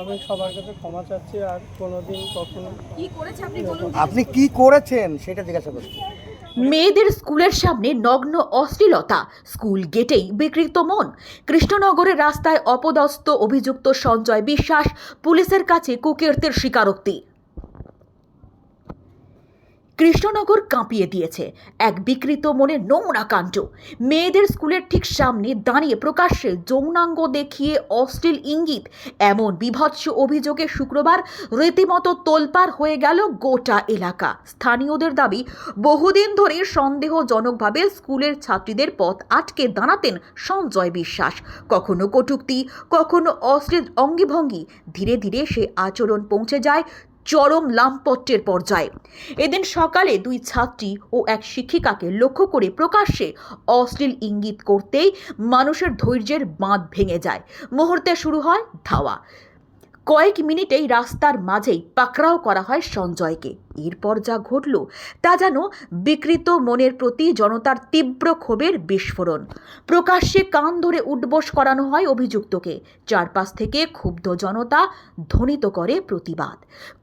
আমি সবার কাছে ক্ষমা চাচ্ছি আর কোনোদিন কখনো কি করেছে আপনি বলুন আপনি কি করেছেন সেটা জিজ্ঞাসা করছি। মেয়েদের স্কুলের সামনে নগ্ন অশ্লীলতা স্কুল গেটেই বিকৃত মন। কৃষ্ণনগরের রাস্তায় অপদস্থ অভিযুক্ত সঞ্জয় বিশ্বাস পুলিশের কাছে কুকীর্তির স্বীকারোক্তি। কৃষ্ণনগর কাঁপিয়ে দিয়েছে। এক বিকৃত মনে নোংরা কাণ্ড। মেয়েদের স্কুলের ঠিক সামনে দাঁড়িয়ে প্রকাশ্যে যৌনাঙ্গ দেখিয়ে অশ্লীল ইঙ্গিত। এমন বিভৎস অভিযোগে শুক্রবার রীতিমতো তোলপাড় হয়ে গেল গোটা এলাকা। স্থানীয়দের দাবি, বহুদিন ধরে সন্দেহজনকভাবে স্কুলের ছাত্রীদের পথ আটকে দাঁড়াতেন সঞ্জয় বিশ্বাস। কখনো কটূক্তি, কখনো অশ্লীল অঙ্গিভঙ্গি। ধীরে ধীরে সে আচরণ পৌঁছে যায় চরম লামপট্টের পর্যায়ে। এদিন সকালে দুই ছাত্রী ও এক শিক্ষিকাকে লক্ষ্য করে প্রকাশ্যে অশ্লীল ইঙ্গিত করতেই মানুষের ধৈর্যের বাঁধ ভেঙে যায়। মুহূর্তে শুরু হয় ধাওয়া। কয়েক মিনিটেই রাস্তার মাঝেই পাকড়াও করা হয় সঞ্জয়কে। এরপর যা ঘটল, তা যেন বিকৃত মনের প্রতি জনতার তীব্র ক্ষোভের বিস্ফোরণ। প্রকাশ্যে কান ধরে উঠবোস করানো হয় অভিযুক্তকে। চারপাশ থেকে ক্ষুব্ধ জনতা ধ্বনিত করে প্রতিবাদ।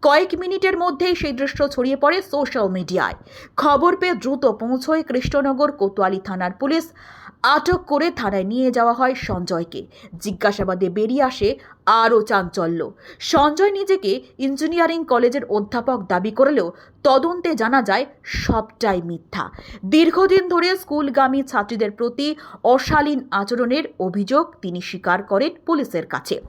কয়েক মিনিটের মধ্যেই সেই দৃশ্য ছড়িয়ে পড়ে সোশ্যাল মিডিয়ায় খবর পেয়ে দ্রুত পৌঁছয় কৃষ্ণনগর কোতোয়ালি থানার পুলিশ। আটক করে থানায় নিয়ে যাওয়া হয় সঞ্জয়কে। জিজ্ঞাসাবাদে বেরিয়ে আসে আরও চাঞ্চল্য। সঞ্জয় নিজেকে ইঞ্জিনিয়ারিং কলেজের অধ্যাপক দাবি করলেও তদন্তে জানা যায় সবটাই মিথ্যা। দীর্ঘদিন ধরে স্কুলগামী ছাত্রীদের প্রতি অশালীন আচরণের অভিযোগ তিনি স্বীকার করেন পুলিশের কাছে।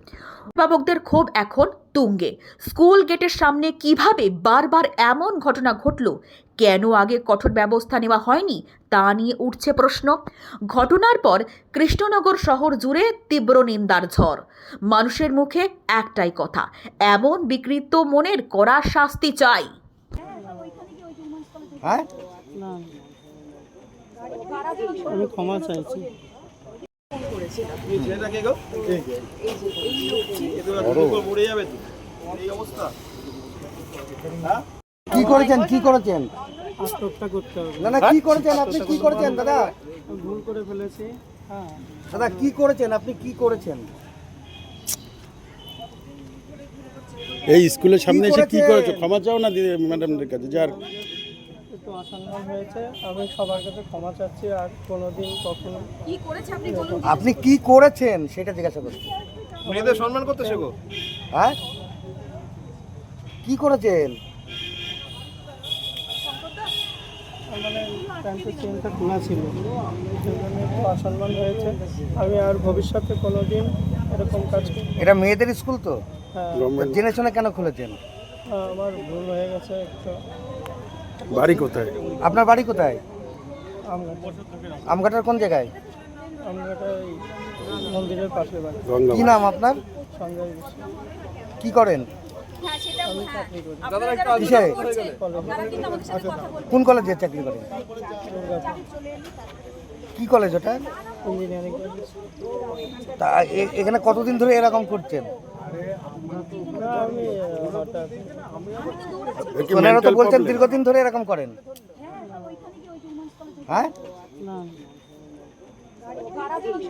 অভিভাবকদের ক্ষোভ এখন তুঙ্গে। স্কুল গেটের সামনে কীভাবে বারবার এমন ঘটনা ঘটল? কেন আগে কঠোর ব্যবস্থা নেওয়া হয়নি? তা নিয়ে উঠছে প্রশ্ন। ঘটনার পর কৃষ্ণনগর শহর জুড়ে তীব্র নিন্দার ঝড়। মানুষের মুখে একটাই কথা, এমন বিকৃত মনের কড়া শাস্তি চাই। হ্যাঁ? আমি ক্ষমা চাইছি। কি করেছেন? কি করেছেন? আত্মহত্যা করতে হবে। না না কি করেছেন? আপনি কি করেছেন দাদা? ভুল করে ফেলেছি। হ্যাঁ। দাদা কি করেছেন? আপনি কি করেছেন? এই স্কুলের সামনে এসে কি করেছে? করেছ? ক্ষমা চাও না দিদি ম্যাডামদের কাছে? যার একটু অসম্মান হয়েছে আমি সবার কাছে ক্ষমা চাচ্ছি আর কোনোদিন কখনো কি করেছে আপনি বলুন আপনি কি করেছেন সেটা জিজ্ঞাসা করছি। মেয়েদের সম্মান করতে শেখো হ্যাঁ? কি করেছেন? মানে প্যান্টের চেনটা খোলা ছিল সেই একটু অসম্মান হয়েছে। আমি আর ভবিষ্যতে কোনোদিন এরকম কাজ না। এটা মেয়েদের স্কুল তো? হ্যাঁ। জেনে শুনে কেন খুলেছেন? আমার ভুল হয়ে গেছে একটু বাড়ি কোথায়? আপনার বাড়ি কোথায়? আমঘাটার কোন জায়গায়? আমরা মন্দিরের পাশে বাড়ি কি নাম আপনার? কি করেন? কোন কলেজে চাকরি করেন? কি কলেজ ওটা? তা এখানে কতদিন ধরে এরকম করছেন? ওনারা তো বলছেন দীর্ঘদিন ধরে এরকম করেন। হ্যাঁ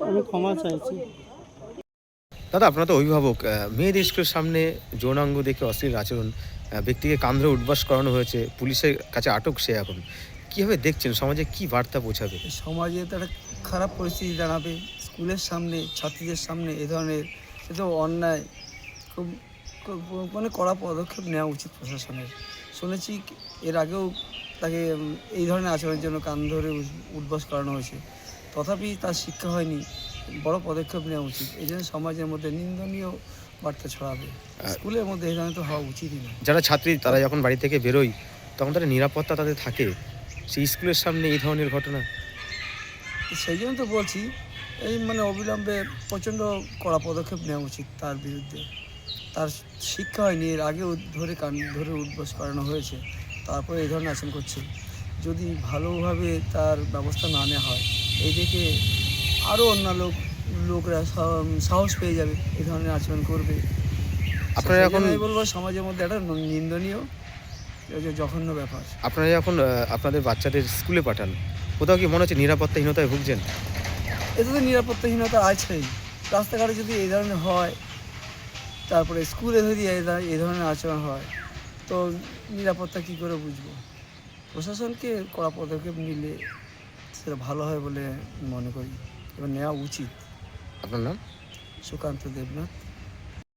আমি ক্ষমা চাইছি। দাদা আপনারা তো অভিভাবক মেয়েদের স্কুলের সামনে যৌনাঙ্গ দেখে অশ্লীল আচরণ ব্যক্তিকে কান ধরে উঠবাস করানো হয়েছে পুলিশের কাছে আটক সে এখন। কীভাবে দেখছেন সমাজে কি বার্তা পৌঁছাবে? সমাজে তো একটা খারাপ পরিস্থিতি দাঁড়াবে। স্কুলের সামনে ছাত্রীদের সামনে এ ধরনের এ তো অন্যায়। মানে কড়া পদক্ষেপ নেওয়া উচিত প্রশাসনের। শুনেছি এর আগেও তাকে এই ধরনের আচরণের জন্য কান ধরে উঠবাস করানো হয়েছে। তথাপি তার শিক্ষা হয়নি বড় পদক্ষেপ নেওয়া উচিত। এই জন্য সমাজের মধ্যে নিন্দনীয় বার্তা ছড়াবে। স্কুলের মধ্যে এই ধরনের তো হওয়া উচিতই না। যারা ছাত্রী তারা যখন বাড়ি থেকে বেরোয় তখন তাদের নিরাপত্তা তাদের থাকে। সেই স্কুলের সামনে এই ধরনের ঘটনা। সেই জন্য তো বলছি এই মানে অবিলম্বে প্রচণ্ড কড়া পদক্ষেপ নেওয়া উচিত তার বিরুদ্ধে। তার শিক্ষা হয়নি এর আগেও ধরে কান ধরে উদ্বাস করানো হয়েছে। তারপরে এই ধরনের আচরণ করছে। যদি ভালোভাবে তার ব্যবস্থা না নেওয়া হয় এই দেখে আরও অন্য লোক লোকরা সাহস পেয়ে যাবে এই ধরনের আচরণ করবে। আপনারা এখন আমি বলব সমাজের মধ্যে একটা নিন্দনীয় যে জঘন্য ব্যাপার। আপনারা যখন আপনাদের বাচ্চাদের স্কুলে পাঠান। কোথাও কি মনে হচ্ছে নিরাপত্তাহীনতায় ভুগছেন? এতে তো নিরাপত্তাহীনতা আছেই। রাস্তাঘাটে যদি এই ধরনের হয় তারপরে স্কুলে যদি এ ধরনের আচরণ হয়। তো নিরাপত্তা কী করে বুঝব? প্রশাসনকে কড়া পদক্ষেপ নিলে সেটা ভালো হয় বলে মনে করি। এবার নেওয়া উচিত। আপনার নাম? সুকান্ত দেবনাথ।